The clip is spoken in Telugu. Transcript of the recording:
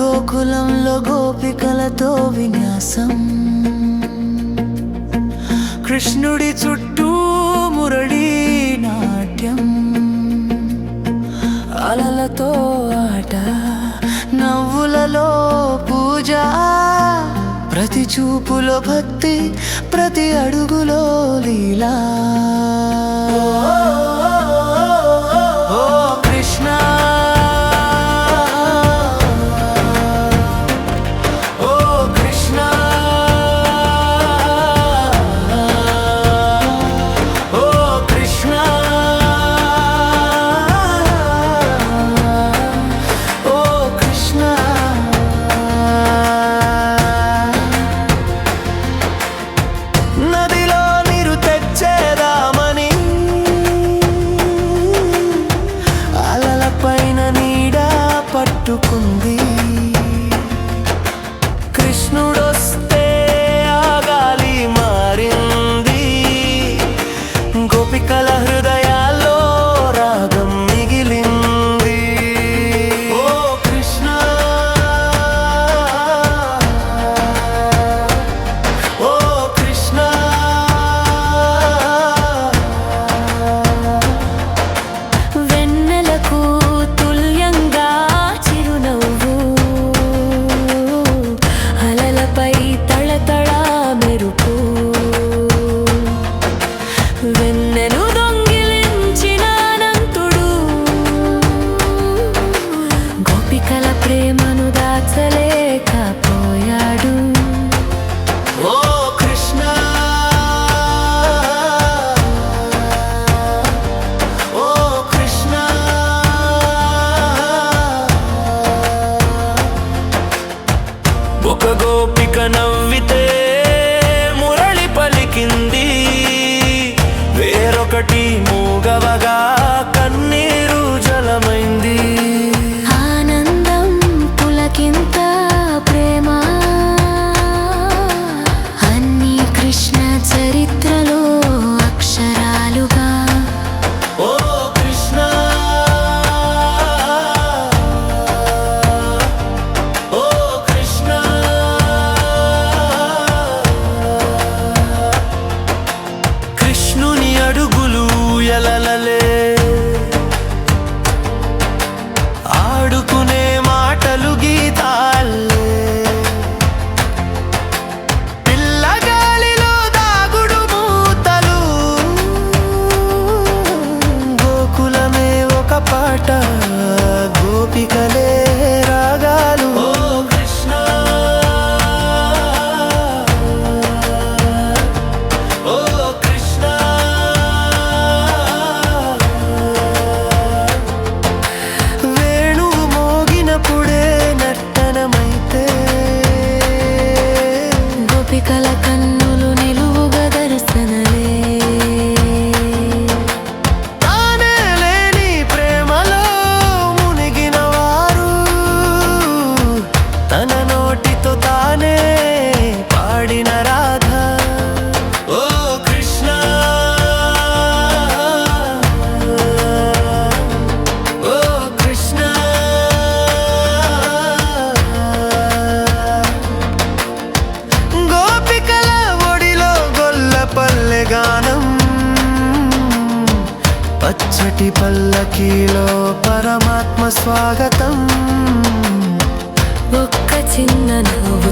గోకులంలో గోపికలతో విన్యాసం. కృష్ణుడి చుట్టూ మురళి నాట్యం. అలలతో ఆట నవ్వులలో పూజ. ప్రతి చూపులో భక్తి ప్రతి అడుగులో లీలా. കാട്ടുകുമ്പി ప్రేమను దాచలేకపోయాడు ఓ కృష్ణ! ఓ కృష్ణ! ఒక గోపిక నవ్వితే మురళి పలికింది. వేరొకటి మూగవగా పచ్చటి పల్లకీలో పరమాత్మ స్వాగతం. ఒక్క చిన్న నవ్వు